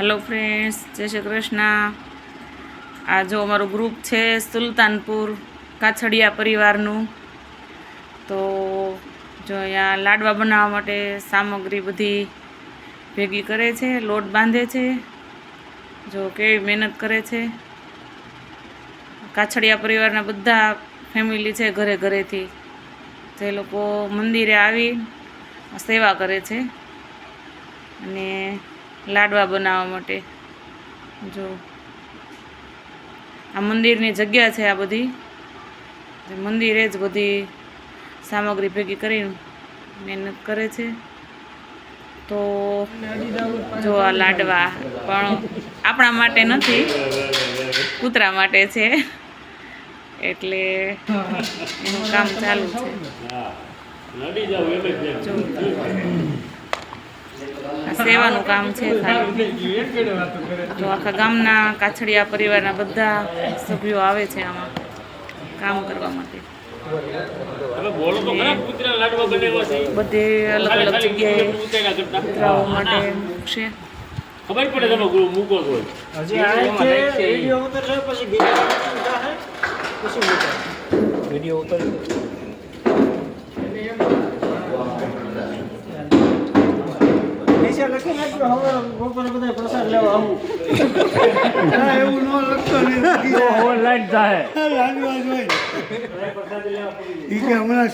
Hello friends જય શ્રી કૃષ્ણ. આ જો અમારું ગ્રુપ છે સુલતાનપુર, કાછડિયા પરિવારનું. તો જો અહીંયા લાડવા બનાવવા માટે સામગ્રી બધી ભેગી કરે છે, લોટ બાંધે છે. જો કેવી મહેનત કરે છે. કાછડિયા પરિવારના બધા ફેમિલી છે ઘરે ઘરેથી. જે લોકો મંદિરે આવી સેવા કરે છે. અને લાડવા બનાવવા માટે. જો. આ મંદિરની જગ્યા છે આ બધી. મંદિરે જ બધી સામગ્રી ભેગી કરીને મહેનત કરે છે. તો જો આ લાડવા પણ આપણા માટે નથી કૂતરા માટે છે. એટલે એનું કામ ચાલુ છે. જો. સેવાનું કામ છે તો આખા ગામના કાછડિયા પરિવારના બધા સભ્યો આવે છે આમાં કામ કરવા માટે. તમે બોલો તો ખરા કૂતરા લાડવા બનાવ્યા છે બધે અલગ અલગ જગ્યાએ કૂતરાઓ માટે મૂકશે. ખબર પડે તમે ગુરુ મૂકો છો. હજી આ છે વીડિયો ઉતરશે પછી બીજા પછી મૂકો વીડિયો ઉતારી લખી નાખ્યો હવે બપોરે બધા પ્રસાદ લેવા આવું. એવું ન લખતો ઓનલાઈન થાય હમણાં